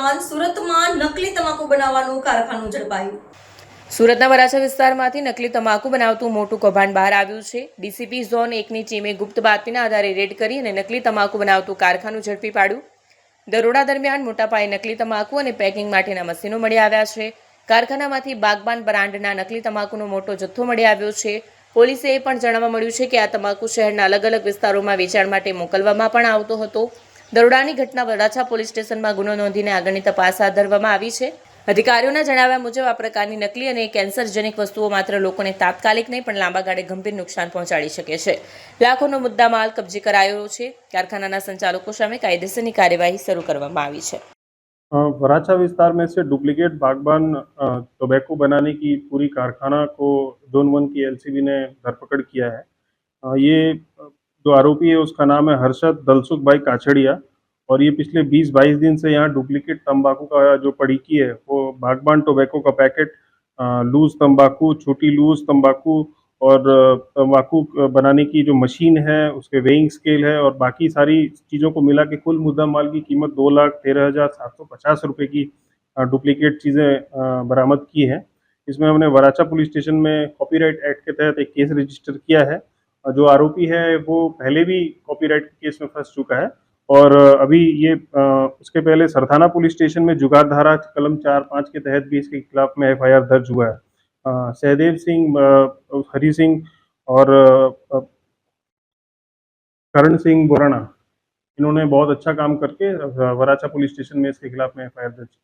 ઉપરાંત સુરતમાં નકલી તમાકુ બનાવવાનું કારખાનું ઝડપાયું. સુરતના વરાછા વિસ્તારમાંથી નકલી તમાકુ બનાવતું મોટું કૌભાંડ બહાર આવ્યું છે. ડીસીપી ઝોન એકની ટીમે ગુપ્ત બાતમીના આધારે રેડ કરી અને નકલી તમાકુ બનાવતું કારખાનું ઝડપી પાડ્યું. દરોડા દરમિયાન મોટા પાયે નકલી તમાકુ અને પેકિંગ માટેના મશીનો મળી આવ્યા છે. કારખાનામાંથી બાગબાન બ્રાન્ડના નકલી તમાકુનો મોટો જથ્થો મળી આવ્યો છે. પોલીસે એ પણ જાણવા મળ્યું છે કે આ તમાકુ શહેરના અલગ અલગ વિસ્તારોમાં વેચાણ માટે મોકલવામાં પણ આવતો હતો. દરોડાની ઘટના વરાછા પોલીસ સ્ટેશનમાં ગુનો નોંધીને આગળની તપાસ હાથ ધરવામાં આવી છે અધિકારીઓના જણાવ્યા મુજબ આ પ્રકારની નકલી અને કેન્સરજનક વસ્તુઓ માત્ર લોકોને તાત્કાલિક નહીં પણ લાંબા ગાળે ગંભીર નુકસાન પહોંચાડી શકે છે લાખોનો મુદ્દામાલ કબજે કરાયો છે કારખાનાના સંચાલકો સામે કાયદેસરની કાર્યવાહી શરૂ કરવામાં આવી છે अ, वराछा विस्तार में से डुप्लीकेट बागबान अ, टोबैको बनाने की पूरी कारखाना को जोन वन की एलसीबी ने धरपकड़ किया है अ, ये अ, जो आरोपी है उसका नाम है हर्षद दलसुख भाई काछड़िया और ये पिछले 20-22 दिन से यहाँ डुप्लीकेट तंबाकू का जो पड़ीकी है, वो बागबान टोबैको का पैकेट लूज तंबाकू, छोटी लूज तंबाकू और तंबाकू बनाने की जो मशीन है, उसके वेइंग स्केल है और बाकी सारी चीज़ों को मिला के कुल मुद्दा माल की कीमत दो लाख तेरह हज़ार सात सौ पचास रुपये की डुप्लीकेट चीज़ें बरामद की हैं। इसमें हमने वराचा पुलिस स्टेशन में कॉपीराइट एक्ट के तहत एक केस रजिस्टर किया है। जो आरोपी है, वो पहले भी कॉपीराइट केस में फंस चुका है। और अभी ये आ, उसके पहले सरथाना पुलिस स्टेशन में जुगाड़ धारा कलम चार पाँच के तहत भी इसके खिलाफ में एफआईआर दर्ज हुआ है। सहदेव सिंह हरी सिंह और करण सिंह बोराना इन्होंने बहुत अच्छा काम करके वराचा पुलिस स्टेशन में इसके खिलाफ में एफआईआर दर्ज की।